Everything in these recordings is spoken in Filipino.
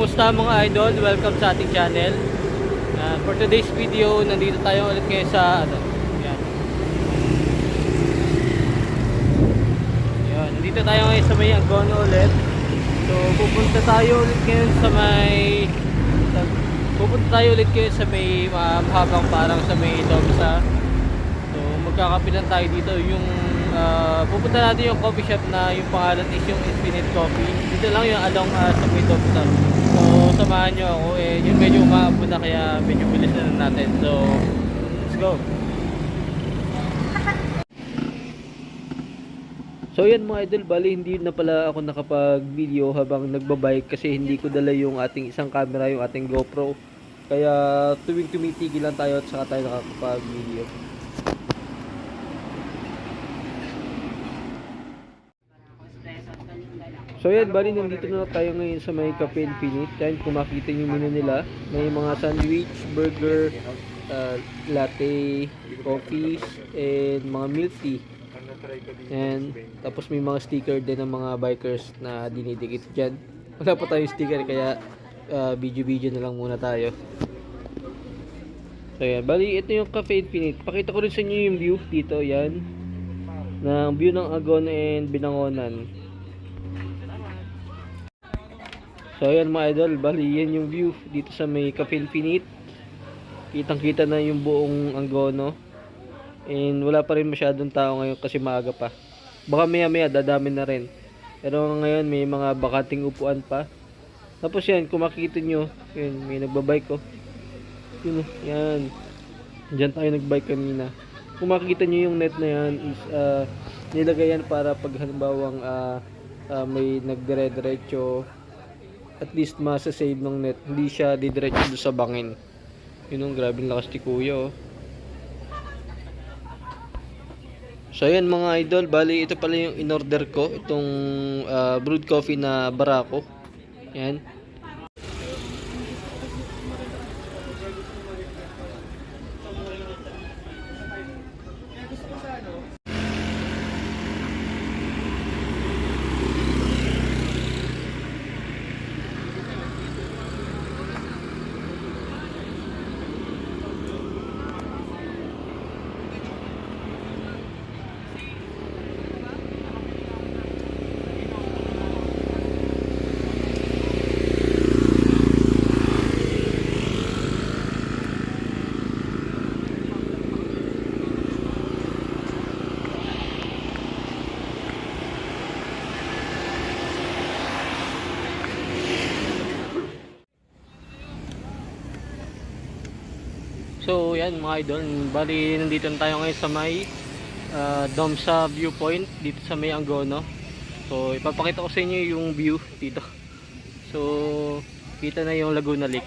pala mga idol, welcome sa ating channel. Uh, for today's video, nandito tayo ulit ngayon sa ano, yan. Yan, nandito tayo ngayon sa may Angono ulit. So, pupunta tayo ulit ngayon sa may pupunta tayo ulit ngayon sa may uh, parang sa may Domsa. So, magkakapilan tayo dito yung ah, pupunta natin yung coffee shop na yung pangalan is yung Infinite Coffee. Dito lang yung along ah, sa may Domsa. Samahan nyo ako. Eh, yung medyo umaabot na kaya medyo bilis na natin. So, let's go. So yan mga idol, bali hindi na pala ako nakapag-video habang nagbabike kasi hindi ko dala yung ating isang camera, yung ating GoPro. Kaya tuwing tumitigil lang tayo at saka tayo nakakapag-video. So yan, bali nandito na tayo ngayon sa may Cafe Infinite. Yan, kung makita yung menu nila, may mga sandwich, burger, uh, latte, coffees, and mga milk tea. And tapos may mga sticker din ng mga bikers na dinidikit dyan. Wala pa tayong sticker kaya uh, video-video na lang muna tayo. So yan, bali ito yung Cafe Infinite. Pakita ko rin sa inyo yung view dito, yan. Ng view ng Agon and Binangonan. So ayan mga idol, bali yan yung view dito sa may Cafe Infinite. Kitang kita na yung buong Angono. And wala pa rin masyadong tao ngayon kasi maaga pa. Baka maya maya dadami na rin. Pero ngayon may mga bakanting upuan pa. Tapos yan, kung makikita nyo, yun, may nagbabike ko. Yun, oh, yan. Diyan tayo nagbike kanina. Kung makikita nyo yung net na yan, is, ah, nilagay yan para pag halimbawang ah, ah, may nagdire-diretso, at least masa-save ng net. Hindi siya didiretso sa bangin. Yun ang grabe lakas ni kuya oh. So ayan mga idol, bali ito pala yung in-order ko, itong ah, brewed coffee na Barako. Yan. So yan mga idol, bali nandito na tayo ngayon sa may uh, Domsa viewpoint dito sa may Angono. So ipapakita ko sa inyo yung view dito. So kita na yung Laguna Lake.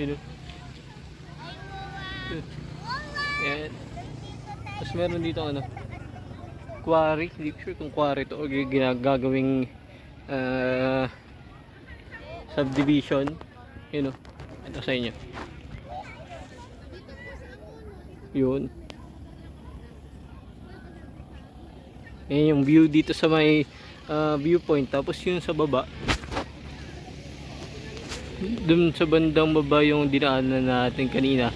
Yun. oh. Yun. Yan. Tapos meron dito ano quarry, hindi ko sure kung quarry to o ginagagawing uh, subdivision. Yun oh. Ito sa inyo. Yun. Yan yung view dito sa may ah, viewpoint. Tapos yun sa baba. Dun sa bandang baba yung dinaanan natin kanina.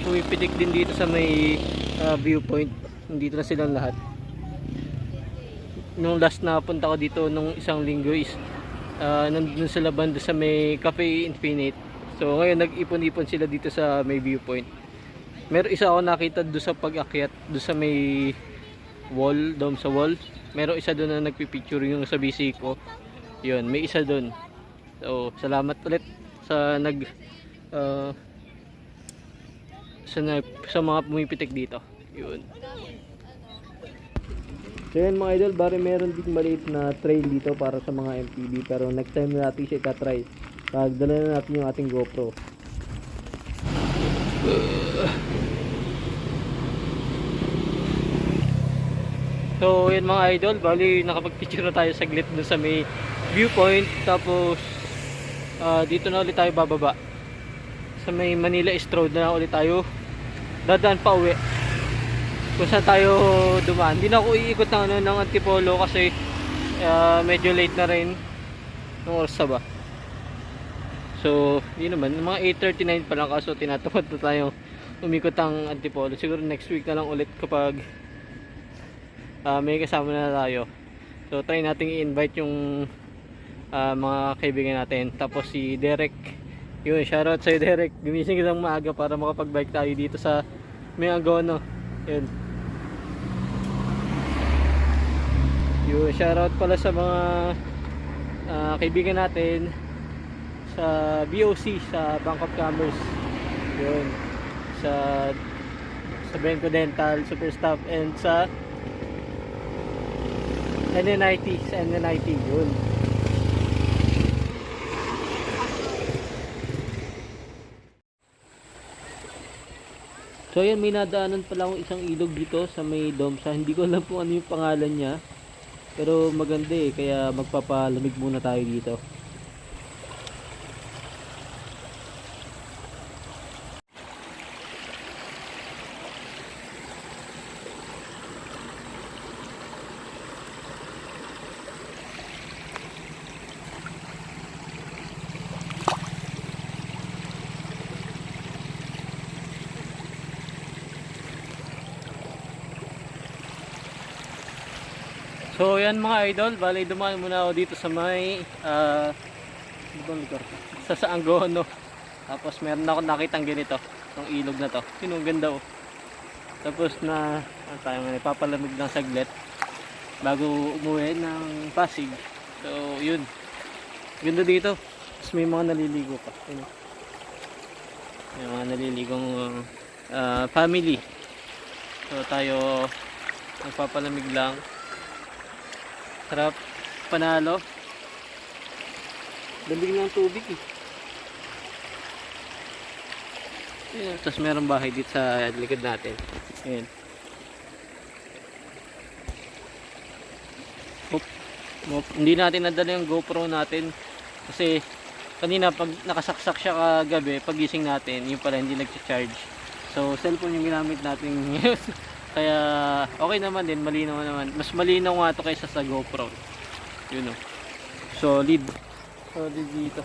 Pumipitik din dito sa may ah, viewpoint. Dito na silang lahat. Nung last na punta ko dito nung isang linggo is ah, nandun sila banda sa may Cafe Infinite. So ngayon nag-ipon-ipon sila dito sa may viewpoint. Meron isa ako nakita doon sa pag-akyat, doon sa may wall, doon sa wall. Meron isa doon na nagpi-picture yung sa BC ko. Yun, may isa doon. So, salamat ulit sa nag uh, sa, nag, sa mga pumipitik dito. Yun. So yun mga idol, bari meron din maliit na trail dito para sa mga MTB pero next time na natin siya ikatry. Pagdala na natin yung ating GoPro. So yun mga idol, bali nakapag-picture na tayo saglit dun sa may viewpoint tapos ah, dito na ulit tayo bababa. Sa may Manila East Road na ulit tayo dadaan pa uwi. Kung saan tayo dumaan. Hindi na ako iikot ng, ano, ng Antipolo kasi ah, medyo late na rin. Anong oras ba? So, yun naman, mga 8.39 pa lang kaso tinatamad na tayong umikot ang Antipolo. Siguro next week na lang ulit kapag ah, may kasama na tayo. So, try nating i-invite yung ah, mga kaibigan natin. Tapos si Derek, yun, shoutout sa'yo Derek. Gumising ka ng maaga para makapag-bike tayo dito sa may agono. Yun. Yun, shoutout pala sa mga ah, kaibigan natin sa BOC sa Bank of Commerce yun sa sa Benco Dental Super Staff and sa NNIT sa NNIT yun So ayan, may nadaanan pala akong isang ilog dito sa may Domsa. Hindi ko alam kung ano yung pangalan niya. Pero maganda eh, kaya magpapalamig muna tayo dito. So yan mga idol, bali dumaan muna ako dito sa may bang lugar? Sa Saangono. Tapos meron ako nakitang ganito, ng ilog na to. Yun ang ganda oh. Tapos na ano tayo nga papalamig ng saglit bago umuwi ng Pasig. So yun. Ganda dito. Tapos may mga naliligo pa. Yun. May mga naliligong ah, family. So tayo magpapalamig lang. Sarap. Panalo. Dalig ng tubig eh. Ayan. Tapos meron bahay dito sa likod natin. Ayan. Oop. Oop. Hindi natin nadala yung GoPro natin. Kasi kanina pag nakasaksak siya kagabi, pagising natin, yung pala hindi nag-charge. So, cellphone yung ginamit natin Kaya okay naman din, malinaw naman. Mas malinaw nga to kaysa sa GoPro. Yun o. Solid. Solid dito.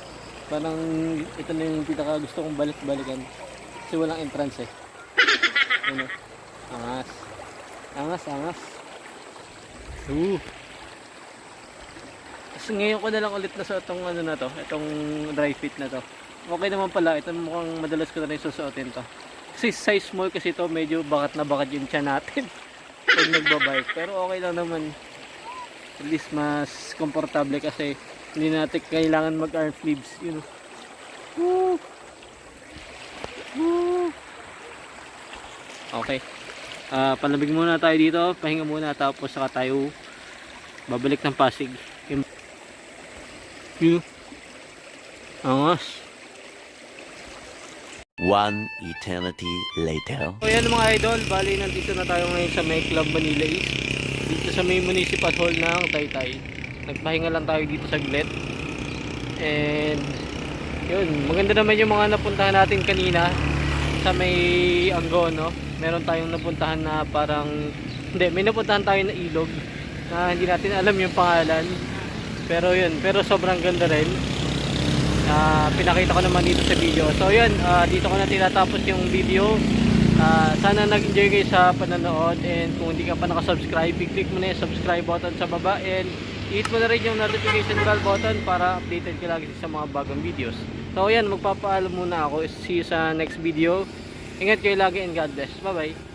Parang ito na yung pinaka gusto kong balik-balikan. Kasi walang entrance eh. Yun o. Angas. Angas, angas. Uh. Kasi ngayon ko na lang ulit na sa itong ano na to, itong dry fit na to. Okay naman pala, ito mukhang madalas ko na rin susuotin to. Kasi size small kasi ito, medyo bakat na bakat yung tiyan natin. Pag nagbabike. Pero okay lang naman. At least mas komportable kasi hindi natin kailangan mag arm sleeves. You know. Woo! Woo! Okay. Ah, palamig muna tayo dito. Pahinga muna tapos saka tayo babalik ng Pasig. Yung Yun. Angas. One eternity later. So yan mga idol, bali nandito na tayo ngayon sa May Club Manila East. Dito sa may municipal hall ng Taytay. Nagpahinga lang tayo dito saglit. And yun, maganda naman yung mga napuntahan natin kanina sa may Angono. Meron tayong napuntahan na parang hindi, may napuntahan tayo na ilog na hindi natin alam yung pangalan. Pero yun, pero sobrang ganda rin. Ah, pinakita ko naman dito sa video. So yun, ah, dito ko na tinatapos yung video. Ah, sana nag-enjoy kayo sa panonood and kung hindi ka pa nakasubscribe, i-click mo na yung subscribe button sa baba and i-hit mo na rin yung notification bell button para updated ka lagi sa mga bagong videos. So yan, magpapaalam muna ako. See you sa next video. Ingat kayo lagi and God bless. Bye-bye. Fly